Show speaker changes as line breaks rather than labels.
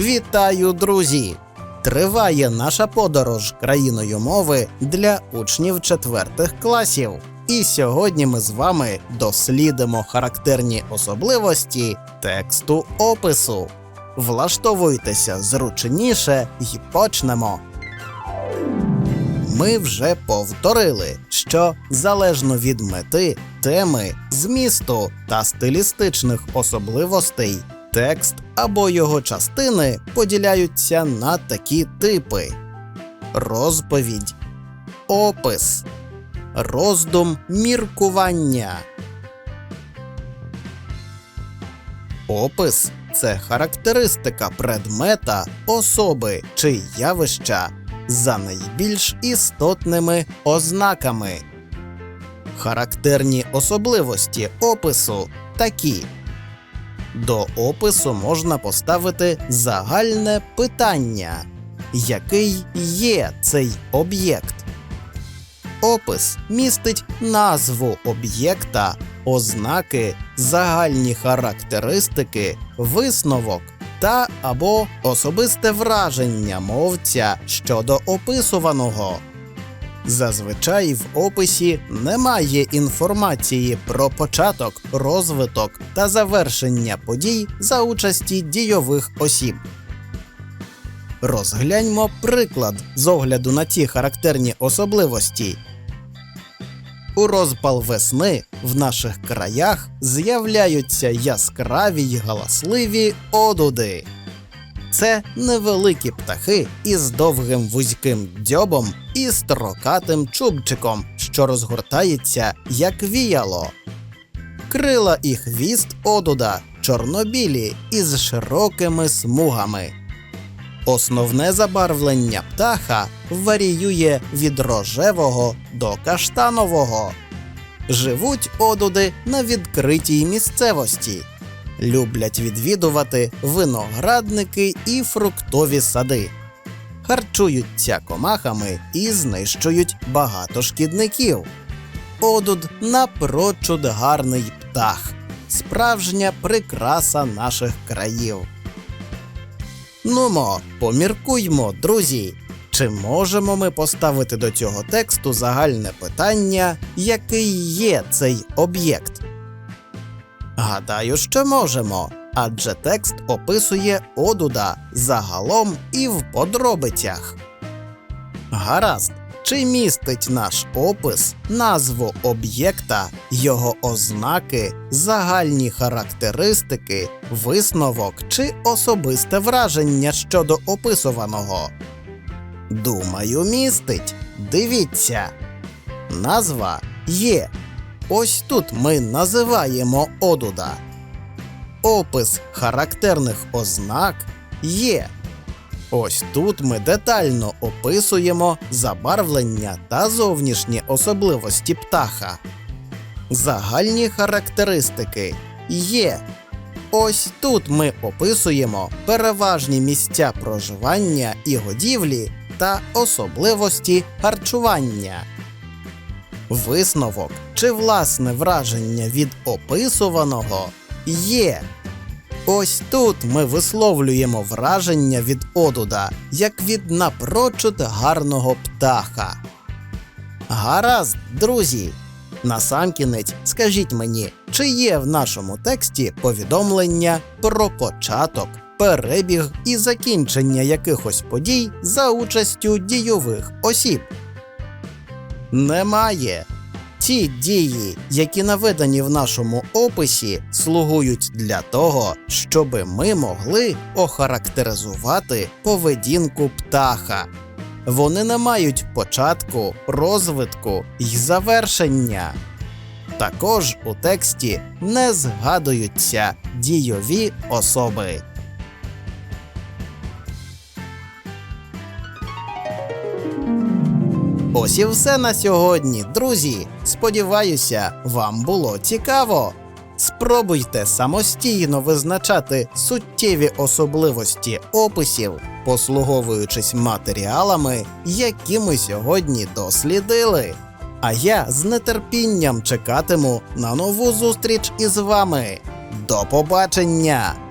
Вітаю, друзі! Триває наша подорож країною мови для учнів четвертих класів. І сьогодні ми з вами дослідимо характерні особливості тексту опису. Влаштовуйтеся зручніше і почнемо. Ми вже повторили, що залежно від мети, теми, змісту та стилістичних особливостей, текст або його частини поділяються на такі типи: розповідь, опис, роздум, міркування. Опис це характеристика предмета, особи чи явища за найбільш істотними ознаками. Характерні особливості опису такі. До опису можна поставити загальне питання, який є цей об'єкт. Опис містить назву об'єкта, ознаки, загальні характеристики, висновок та або особисте враження мовця щодо описуваного. Зазвичай в описі немає інформації про початок, розвиток та завершення подій за участі дійових осіб. Розгляньмо приклад з огляду на ці характерні особливості. У розпал весни в наших краях з'являються яскраві й галасливі одуди. Це невеликі птахи із довгим вузьким дзьобом і строкатим чубчиком, що розгортається як віяло. Крила і хвіст одуда чорнобілі із широкими смугами. Основне забарвлення птаха варіює від рожевого до каштанового. Живуть одуди на відкритій місцевості. Люблять відвідувати виноградники і фруктові сади. Харчуються комахами і знищують багато шкідників. Одуд напрочуд гарний птах, справжня прикраса наших країв. Нумо, поміркуймо, друзі. Чи можемо ми поставити до цього тексту загальне питання, який є цей об'єкт? Гадаю, що можемо, адже текст описує одуда загалом і в подробицях. Гаразд, чи містить наш опис назву об'єкта, його ознаки, загальні характеристики, висновок чи особисте враження щодо описуваного? Думаю, містить. Дивіться. Назва є. Ось тут ми називаємо одуда. Опис характерних ознак є. Ось тут ми детально описуємо забарвлення та зовнішні особливості птаха. Загальні характеристики є. Ось тут ми описуємо переважні місця проживання і годівлі та особливості харчування. Висновок чи власне враження від описуваного є. Ось тут ми висловлюємо враження від одуда, як від напрочуд гарного птаха. Гаразд, друзі. Насамкінець, скажіть мені, чи є в нашому тексті повідомлення про початок, перебіг і закінчення якихось подій за участю дійових осіб? Немає. Ті дії, які наведені в нашому описі, слугують для того, щоби ми могли охарактеризувати поведінку птаха. Вони не мають початку, розвитку й завершення. Також у тексті не згадуються дійові особи. Ось і все на сьогодні, друзі. Сподіваюся, вам було цікаво. Спробуйте самостійно визначати суттєві особливості описів, послуговуючись матеріалами, які ми сьогодні дослідили. А я з нетерпінням чекатиму на нову зустріч із вами. До побачення!